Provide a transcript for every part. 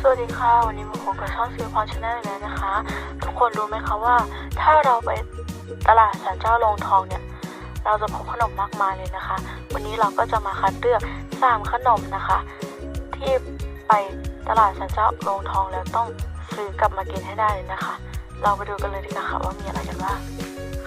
สวัสดีค่ะ วันนี้มาพบกับช่องซิลพรชาแนลแล้วนะคะ ทุกคนรู้ไหมคะว่าถ้าเราไปตลาดสันเจ้าโรงทองเนี่ย เราจะพบขนมมากมายเลยนะคะ วันนี้เราก็จะมาคัดเลือกสามขนมนะคะ ที่ไปตลาดสันเจ้าโรงทองแล้วต้องซื้อกลับมากินให้ได้เลยนะคะ เราไปดูกันเลยดีกว่าค่ะว่ามีอะไรกันบ้าง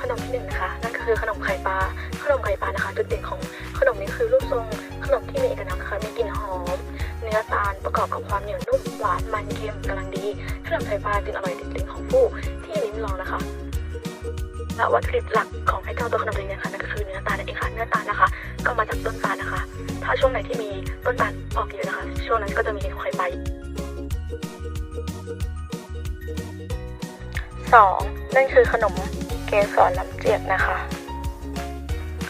ขนมที่หนึ่งนะคะนั่นก็คือขนมไข่ปลาขนมไข่ปลานะคะจุดเด่นของขนมนี้คือรูปทรงขนมที่มีเอกลักษณ์นะคะมีกลิ่นหอมเนื้อตาลประกอบกับความเหนียว หวานมันเค็มกำลังดีขนมไข่ปลาจึงอร่อยติดลิ้นของผู้ที่ลิ้มลองนะคะและวัตถุดิบหลักของไอ้เจ้าตัวขนมนี้นะคะนั่นก็คือเนื้อตาลนั่นเองค่ะเนื้อตาลนะคะ ก็มาจากต้นตาลนะคะ ถ้าช่วงไหนที่มีต้นตาลออกเยอะนะคะ ช่วงนั้นก็จะมีไข่ปลาสองนั่นคือขนมเกสรลำเจียกนะคะ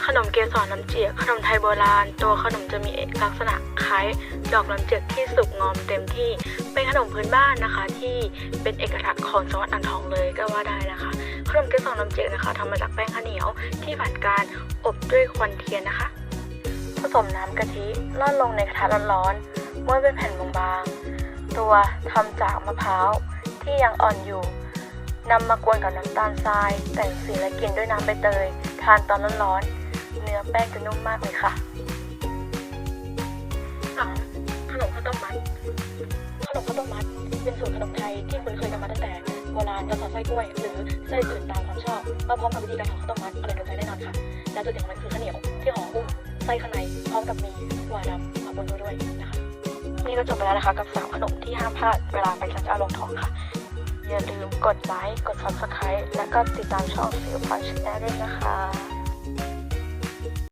ขนมเกสรน้ำเจียกขนมไทยโบราณ ตัวขนมจะมีลักษณะคล้ายดอกน้ำเจียกที่สุกงอมเต็มที่ เป็นขนมพื้นบ้านนะคะ ที่เป็นเอกลักษณ์ของจังหวัดอ่างทองเลยก็ว่าได้นะคะ ขนมเกสรน้ำเจียกนะคะทำมาจากแป้งข้าวเหนียวที่ผ่านการอบด้วยควันเทียนนะคะ ผสมน้ำกะทิร่อนลงในกระทะร้อนๆม้วนเป็นแผ่นบางๆตัวทำจากมะพร้าวที่ยังอ่อนอยู่นำมากวนกับน้ำตาลทราย แต่งสีและกลิ่นด้วยน้ำใบเตย ทานตอนร้อนๆ เนื้อแป้งจะนุ่มมากเลยค่ะ 2. ขนมข้าวต้มมัด ขนมข้าวต้มมัด เป็นสูตรขนมไทยที่คุ้นเคยกันมาตั้งแต่โบราณจะใส่ไส้กล้วย หรือไส้อื่นตามความชอบมาพร้อมกับวิธีการทำข้าวต้มมัดอร่อยโดนใจแน่นอนค่ะ และจุดเด่นของมันคือข้าวเหนียวที่หอมหุ้มไส้ข้างในพร้อมกับมีหวานดำมาบนด้วยนะคะ นี่ก็จบไปแล้วนะคะกับสามขนมที่ห้ามพลาดเวลาไปสัญจรลงทองค่ะอย่าลืมกดไลค์ กด subscribe และก็ติดตามช่องฟิลพันชแนลด้วยนะคะ